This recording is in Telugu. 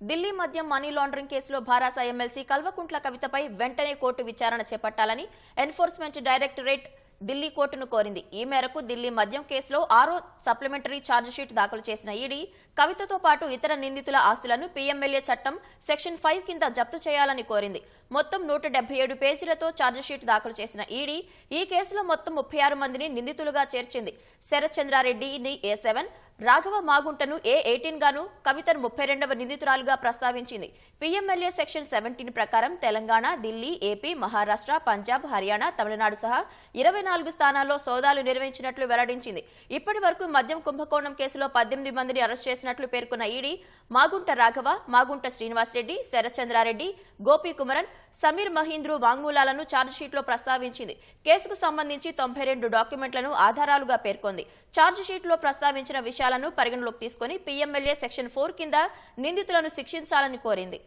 ఢిల్లీ మద్యం మనీ లాండరింగ్ కేసులో భారాస ఎమ్మెల్సీ కల్వకుంట్ల కవితపై వెంటనే కోర్టు విచారణ చేపట్టాలని ఎన్ఫోర్స్మెంట్ డైరెక్టరేట్ ఢిల్లీ కోర్టును కోరింది. ఈ మేరకు ఢిల్లీ మద్యం కేసులో ఆరో సప్లిమెంటరీ ఛార్జిషీట్ దాఖలు చేసిన ఈడీ కవితతో పాటు ఇతర నిందితుల ఆస్తులను పీఎంఎల్ఏ చట్టం సెక్షన్ ఫైవ్ కింద జప్తు చేయాలని కోరింది. మొత్తం నూట ఏడు పేజీలతో ఛార్జిషీట్ దాఖలు చేసిన ఈడీ ఈ కేసులో మొత్తం ముప్పై ఆరు మందిని నిందితులుగా చేర్చింది. శరత్ చంద్రారెడ్డిని ఏ సెవెన్ రాఘవ మాగుంటను ఏ ఎయిటీన్ గాను కవితను ముప్పై రెండవ నిందితురాలుగా ప్రస్తావించింది. పీఎంఎల్ఏ సెక్షన్ సెవెంటీన్ ప్రకారం తెలంగాణ ఢిల్లీ ఏపీ మహారాష్ట్ర పంజాబ్ హర్యానా తమిళనాడు సహా ఇరవై నాలుగు స్థానాల్లో సోదాలు నిర్వహించినట్లు వెల్లడించింది. ఇప్పటి వరకు మద్యం కుంభకోణం కేసులో పద్దెనిమిది మందిని అరెస్ట్ చేసినట్లు పేర్కొన్న ఈడీ మాగుంట రాఘవ మాగుంట శ్రీనివాసరెడ్డి శరత్చంద్రారెడ్డి గోపి కుమరన్ సమీర్ మహీంద్రు వాంగ్మూలాలను ఛార్జ్షీట్లో ప్రస్తావించింది. కేసుకు సంబంధించి తొంభై రెండు డాక్యుమెంట్లను ఆధారాలుగా పేర్కొంది. ఛార్జ్షీట్లో ప్రస్తావించిన అంశాలను పరిగణలోకి తీసుకుని పీఎంఎల్ఏ సెక్షన్ ఫోర్ కింద నిందితులను శిక్షించాలని కోరింది.